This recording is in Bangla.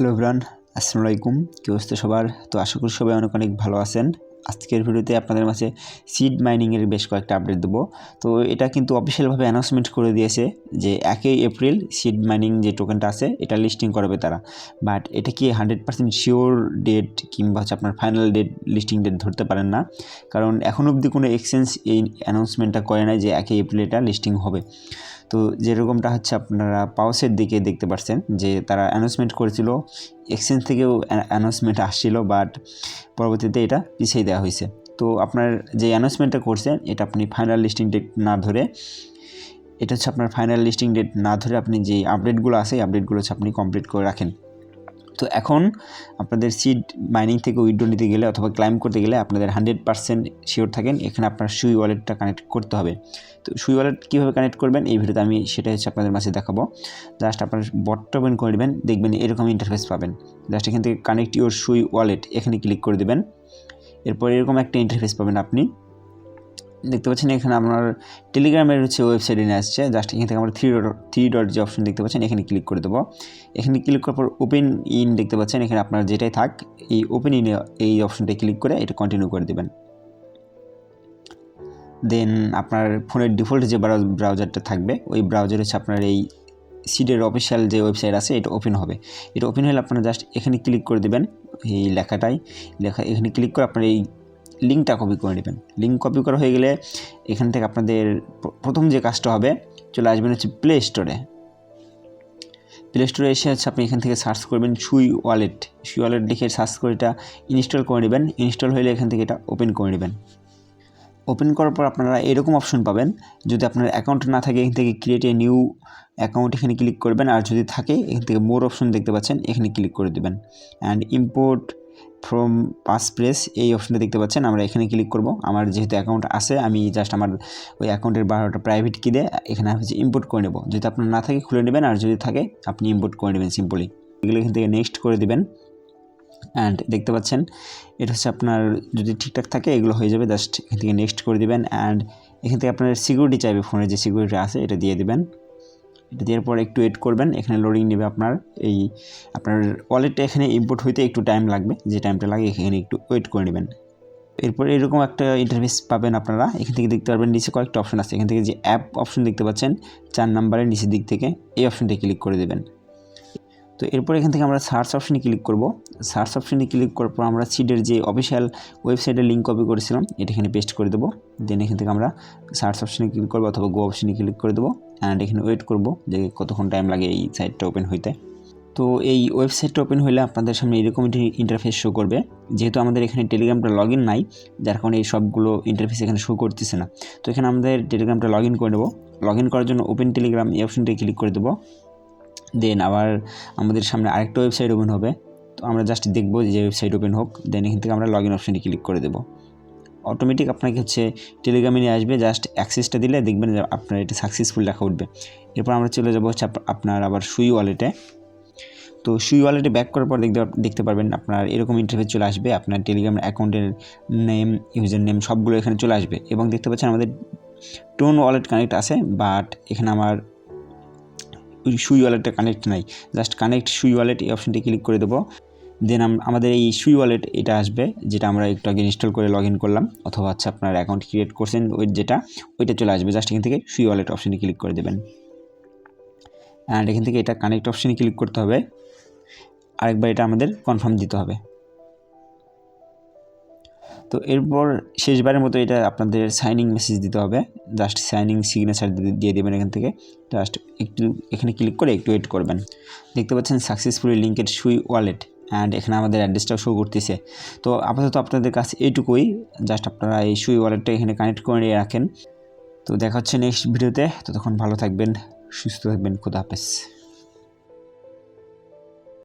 হ্যালো এভরান আসসালামু আলাইকুম কি অবস্থা সবার? তো আশা করি সবাই অনেক অনেক ভালো আছেন। আজকের ভিডিওতে আপনাদের মাঝে সিড মাইনিংয়ের বেশ কয়েকটা আপডেট দেবো। তো এটা কিন্তু অফিসিয়ালভাবে অ্যানাউন্সমেন্ট করে দিয়েছে যে একই এপ্রিল সিড মাইনিং যে টোকেনটা আছে, এটা লিস্টিং করবে তারা। বাট এটা কি হান্ড্রেড পার্সেন্ট শিওর ডেট কিংবা হচ্ছে আপনার ফাইনাল ডেট লিস্টিং ডেট ধরতে পারেন না। কারণ এখন অবধি কোনো এক্সচেঞ্জ এই অ্যানাউন্সমেন্টটা করে নাই যে একই এপ্রিল এটা লিস্টিং হবে। তো যেরকমটা হচ্ছে আপনারা পাউসের দিকে দেখতে পাচ্ছেন যে তারা অ্যানাউন্সমেন্ট করেছিল এক্সচেঞ্জ থেকেও অ্যানাউন্সমেন্ট আসছিল বাট পরবর্তীতে এটা পিছিয়ে দেওয়া হয়েছে। তো আপনার যে অ্যানাউন্সমেন্টটা করছেন, এটা আপনি ফাইনাল লিস্টিং ডেট না ধরে, এটা হচ্ছে আপনার ফাইনাল লিস্টিং ডেট না ধরে আপনি যে আপডেটগুলো আছে, এই আপডেটগুলো হচ্ছে আপনি কমপ্লিট করে রাখেন। তো এখন আপনাদের সিড মাইনিং থেকে উইড্রো নিতে গেলে অথবা ক্লাইম করতে গেলে আপনাদের হান্ড্রেড পার্সেন্ট শিওর থাকেন, এখানে আপনার সুই ওয়ালেটটা কানেক্ট করতে হবে। তো সুই ওয়ালেট কীভাবে কানেক্ট করবেন, এই ভিডিওতে আমি সেটা হচ্ছে আপনাদের মাঝে দেখাবো। জাস্ট আপনার বটটা ওপেন করে দেবেন দেখবেন এরকম ইন্টারফেস পাবেন। জাস্ট এখান থেকে কানেক্ট ইউর সুই ওয়ালেট এখানে ক্লিক করে দেবেন। এরপর এরকম একটা ইন্টারফেস পাবেন আপনি। দেখতে পাচ্ছেন এখানে আপনার টেলিগ্রামের হচ্ছে ওয়েবসাইটে নিয়ে আসছে। জাস্ট এখান থেকে আমরা থ্রি ডট থ্রি ডট যে অপশন দেখতে পাচ্ছেন, এখানে ক্লিক করে দেবো। এখানে ক্লিক করার পর ওপেন ইন দেখতে পাচ্ছেন, এখানে আপনার যেটাই থাক, এই ওপেন ইনে এই অপশনটা ক্লিক করে এটা কন্টিনিউ করে দেবেন। দেন আপনার ফোনের ডিফল্ট যে ব্রাউজারটা থাকবে, ওই ব্রাউজার হচ্ছে আপনার এই সিডের অফিসিয়াল যে ওয়েবসাইট আছে, এটা ওপেন হবে। এটা ওপেন হলে আপনারা জাস্ট এখানে ক্লিক করে দেবেন, এই লেখাটাই। লেখা, এখানে ক্লিক করে আপনার এই লিঙ্কটা কপি করে নেবেন। লিঙ্ক কপি করা হয়ে গেলে এখান থেকে আপনাদের প্রথম যে কাজটা হবে, চলে আসবেন হচ্ছে প্লে স্টোরে প্লে স্টোরে এসে হচ্ছে আপনি এখান থেকে সার্চ করবেন সুই ওয়ালেট সুই ওয়ালেট লিখে সার্চ করে এটা ইনস্টল করে নেবেন। ইনস্টল হলে এখান থেকে এটা ওপেন করে নেবেন। ওপেন করার পর আপনারা এরকম অপশন পাবেন, যদি আপনার অ্যাকাউন্ট না থাকে, এখান থেকে ক্রিয়েট এ নিউ অ্যাকাউন্ট এখানে ক্লিক করবেন, আর যদি থাকে, এখান থেকে মোর অপশন দেখতে পাচ্ছেন, এখানে ক্লিক করে দেবেন। And import from passphrase এই অপশনটা দেখতে পাচ্ছেন। আমরা এখানে ক্লিক করব। আমার যেহেতু অ্যাকাউন্ট আছে, আমি জাস্ট আমার ওই অ্যাকাউন্টের বারোটা প্রাইভেট কি দিয়ে এখানে হচ্ছে ইম্পোর্ট করে নেব। যদি আপনার না থাকে, খুলে নেবেন। আর যদি থাকে, আপনি ইম্পোর্ট করে নেবেন সিম্পলি এগুলো এখান থেকে নেক্সট করে দেবেন। অ্যান্ড দেখতে পাচ্ছেন, এটা হচ্ছে আপনার যদি ঠিকঠাক থাকে, এগুলো হয়ে যাবে। জাস্ট এখান থেকে নেক্সট করে দেবেন। অ্যান্ড এখান থেকে আপনার সিকিউরিটি চাইবে ফোনের যে সিকিউরিটি আছে, এটা দিয়ে দেবেন। এটা দেওয়ার পর একটু ওয়েট করবেন, এখানে লোডিং নেবে আপনার, এই আপনার ওয়ালেটটা এখানে ইম্পোর্ট হইতে একটু টাইম লাগবে, যে টাইমটা লাগে এখানে একটু ওয়েট করে নেবেন। এরপর এরকম একটা ইন্টারফেস পাবেন আপনারা, এখান থেকে দেখতে পারবেন নিচে কয়েকটা অপশন আছে, এখান থেকে যে অ্যাপ অপশন দেখতে পাচ্ছেন, চার নাম্বারের নিচের দিক থেকে এই অপশনটা ক্লিক করে দেবেন। তো এরপর এখান থেকে আমরা সার্চ অপশনে ক্লিক করব। সার্চ অপশনে ক্লিক করার পর আমরা সিডের যে অফিসিয়াল ওয়েবসাইটের লিঙ্ক কপি করেছিলাম, এটা এখানে পেস্ট করে দেবো। দেন এখান থেকে আমরা সার্চ অপশনে ক্লিক করব অথবা গো অপশনে ক্লিক করে দেবো। অ্যান্ড এখানে ওয়েট করব যে কতক্ষণ টাইম লাগে এই সাইটটা ওপেন হইতে। তো এই ওয়েবসাইটটা ওপেন হলে আপনাদের সামনে এরকম ইন্টারফেস শো করবে। যেহেতু আমাদের এখানে টেলিগ্রামটা লগ ইন নাই, যার কারণে এই সবগুলো ইন্টারফেস এখানে শো করতেছে না। তো এখানে আমাদের টেলিগ্রামটা লগ ইন করে দেবো লগ ইন করার জন্য ওপেন টেলিগ্রাম এই অপশনটা ক্লিক করে দেবো। দেন আবার আমাদের সামনে আরেকটা ওয়েবসাইট ওপেন হবে। তো আমরা জাস্ট দেখব যে ওয়েবসাইট ওপেন হোক। দেন এখান থেকে আমরা লগ ইন অপশনটি ক্লিক করে দেবো। অটোমেটিক আপনাকে হচ্ছে টেলিগ্রামে নিয়ে আসবে জাস্ট অ্যাক্সেসটা দিলে দেখবেন যে আপনার এটা সাকসেসফুল লেখা উঠবে। এরপর আমরা চলে যাব হচ্ছে আপনার আবার সুই ওয়ালেটে তো সুই ওয়ালেটে ব্যাক করার পর দেখতে দেখতে পারবেন আপনার এরকম ইন্টারফেস চলে আসবে, আপনার টেলিগ্রাম অ্যাকাউন্টের নেম ইউজার নেম সবগুলো এখানে চলে আসবে। এবং দেখতে পাচ্ছেন আমাদের টোন ওয়ালেট কানেক্ট আছে বাট এখানে আমার সুই ওয়ালেটটা কানেক্ট নাই। জাস্ট কানেক্ট সুই ওয়ালেট এই অপশনটি ক্লিক করে দেবো। দেন আমাদের এই সুই ওয়ালেট এটা আসবে, যেটা আমরা একটু আগে ইনস্টল করে লগ করলাম, অথবা হচ্ছে আপনার অ্যাকাউন্ট ক্রিয়েট করছেন, ওই যেটা, ওইটা চলে আসবে। জাস্ট এখান থেকে সুই ওয়ালেট অপশনে ক্লিক করে দেবেন। অ্যান্ড এখান থেকে এটা কানেক্ট অপশনে ক্লিক করতে হবে। আরেকবার এটা আমাদের কনফার্ম দিতে হবে। তো এরপর শেষবারের মতো এটা আপনাদের সাইনিং মেসেজ দিতে হবে। জাস্ট সাইনিং সিগনেচার দিয়ে দেবেন এখান থেকে। জাস্ট একটু, এখানে ক্লিক করে একটু ওয়েট করবেন। দেখতে পাচ্ছেন সাকসেসফুলি লিঙ্কের সুই ওয়ালেট অ্যান্ড এখানে আমাদের অ্যাড্রেসটাও শো করতেছে। তো আপাতত আপনাদের কাছে এইটুকুই। জাস্ট আপনারা এই সুই ওয়ালেটটা এখানে কানেক্ট করে নিয়ে রাখেন। তো দেখা হচ্ছে নেক্সট ভিডিওতে ততক্ষণ ভালো থাকবেন, সুস্থ থাকবেন। খুদা হাফেজ।